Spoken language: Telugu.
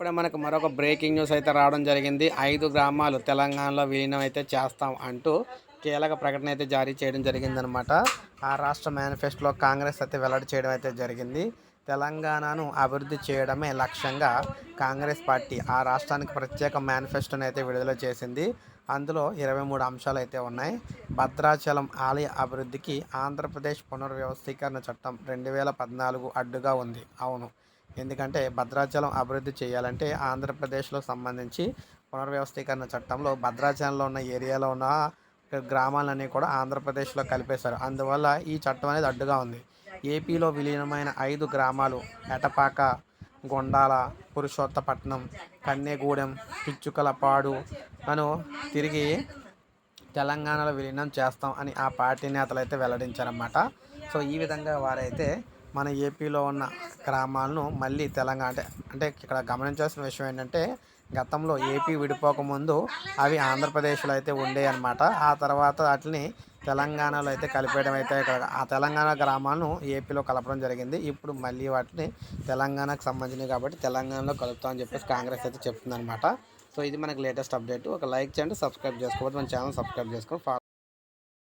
ఇప్పుడే మనకు మరొక బ్రేకింగ్ న్యూస్ అయితే రావడం జరిగింది. ఐదు గ్రామాలు తెలంగాణలో విలీనం అయితే చేస్తాం అంటూ కీలక ప్రకటన అయితే జారీ చేయడం జరిగిందనమాట ఆ రాష్ట్ర మేనిఫెస్టోలో కాంగ్రెస్ అయితే వెల్లడి చేయడం అయితే జరిగింది. తెలంగాణను అభివృద్ధి చేయడమే లక్ష్యంగా కాంగ్రెస్ పార్టీ ఆ రాష్ట్రానికి ప్రత్యేక మేనిఫెస్టోని అయితే విడుదల చేసింది. అందులో ఇరవై మూడు అంశాలు అయితే ఉన్నాయి. భద్రాచలం ఆలయ అభివృద్ధికి ఆంధ్రప్రదేశ్ పునర్వ్యవస్థీకరణ చట్టం రెండు వేల పద్నాలుగు అడ్డుగా ఉంది. అవును. ఎందుకంటే భద్రాచలం అభివృద్ధి చేయాలంటే ఆంధ్రప్రదేశ్లో సంబంధించి పునర్వ్యవస్థీకరణ చట్టంలో భద్రాచలంలో ఉన్న ఏరియాలో ఉన్న గ్రామాలన్నీ కూడా ఆంధ్రప్రదేశ్లో కలిపేశారు. అందువల్ల ఈ చట్టం అనేది అడ్డుగా ఉంది. ఏపీలో విలీనమైన ఐదు గ్రామాలు ఎటపాక గొండాల పురుషోత్తపట్నం కన్నెగూడెం పిచ్చుకలపాడు అను తిరిగి తెలంగాణలో విలీనం చేస్తాం అని ఆ పార్టీ నేతలు అయితే వెల్లడించారన్నమాట. సో ఈ విధంగా వారైతే మన ఏపీలో ఉన్న గ్రామాలను మళ్ళీ తెలంగాణ అంటే అంటే ఇక్కడ గమనించాల్సిన విషయం ఏంటంటే గతంలో ఏపీ విడిపోకముందు అవి ఆంధ్రప్రదేశ్లో అయితే ఉండేవి అనమాట ఆ తర్వాత వాటిని తెలంగాణలో అయితే కలిపేయడం అయితే ఇక్కడ ఆ తెలంగాణ గ్రామాలను ఏపీలో కలపడం జరిగింది. ఇప్పుడు మళ్ళీ వాటిని తెలంగాణకు సంబంధించినవి కాబట్టి తెలంగాణలో కలుపుతామని చెప్పేసి కాంగ్రెస్ అయితే చెప్తుందనమాట సో ఇది మనకి లేటెస్ట్ అప్డేట్. ఒక లైక్ చేయండి సబ్స్క్రైబ్ చేసుకోవద్దు. మన ఛానల్ సబ్స్క్రైబ్ చేసుకోండి